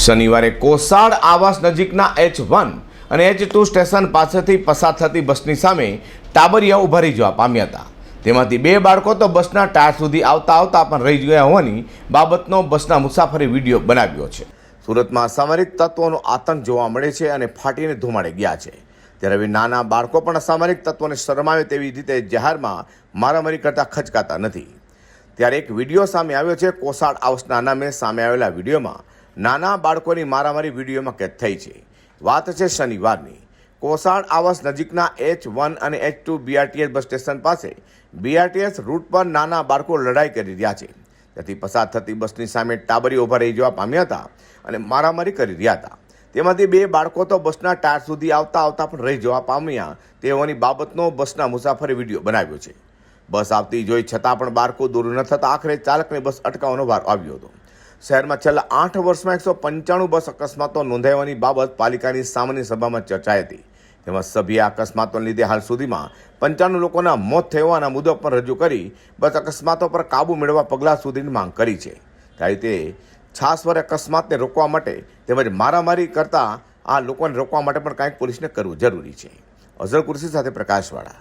શનિવારે કોસાડ આવાસ નજીકના એચ વન અને એચ ટુ સ્ટેશન પાસેથી પસાર થતી બસની સામે ટાબરિયા ઊભા રહી જવા પામ્યા હતા. તેમાંથી બે બાળકો તો બસના ટાયર સુધી આવતા આવતા પણ રહી ગયા હોવાની બાબતનો બસના મુસાફરી વીડિયો બનાવ્યો છે. સુરતમાં અસામરિક તત્વોનો આતંક જોવા મળે છે અને ફાટીને ધુમાડે ગયા છે. ત્યારે નાના બાળકો પણ અસામરિક તત્વોને શરમાવે તેવી રીતે જાહેરમાં મારામારી કરતા ખચકાતા નથી. ત્યારે એક વીડિયો સામે આવ્યો છે. કોસાડ આવસના નામે સામે આવેલા વિડીયોમાં નાના બાળકોની મારામારી વિડીયોમાં કેદ થઈ છે. વાત છે શનિવારની. કોસાણ આવાસ નજીકના એચ વન અને H two BRTS bus station પાસે બીઆરટીએસ રૂટ પર નાના બાળકો લડાઈ કરી રહ્યા છે. તેથી પસાર થતી બસની સામે ટાબરી ઊભા રહી જવા પામ્યા હતા અને મારામારી કરી રહ્યા હતા. તેમાંથી બે બાળકો તો બસના ટાયર સુધી આવતા આવતા પણ રહી જવા પામ્યા. તેઓની બાબતનો બસના મુસાફરી વીડિયો બનાવ્યો છે. બસ આવતી જોઈ છતાં પણ બાળકો દૂર ન થતા આખરે ચાલકને બસ અટકાવવાનો વાર આવ્યો હતો. શહેરમાં છેલ્લા આઠ વર્ષમાં એકસો પંચાણું બસ અકસ્માતો નોંધાવવાની બાબત પાલિકાની સામાન્ય સભામાં ચર્ચાઈ હતી. તેમાં સભ્યે અકસ્માતોને લીધે હાલ સુધીમાં પંચાણું લોકોના મોત થયાના મુદ્દો પણ રજૂ કરી બસ અકસ્માતો પર કાબૂ મેળવવા પગલાં સુધીની માંગ કરી છે. ત્યારે તે છાસવર અકસ્માતને રોકવા માટે તેમજ મારામારી કરતા આ લોકોને રોકવા માટે પણ કાંઈક પોલીસને કરવું જરૂરી છે. અઝર કુર્સી સાથે પ્રકાશવાળા.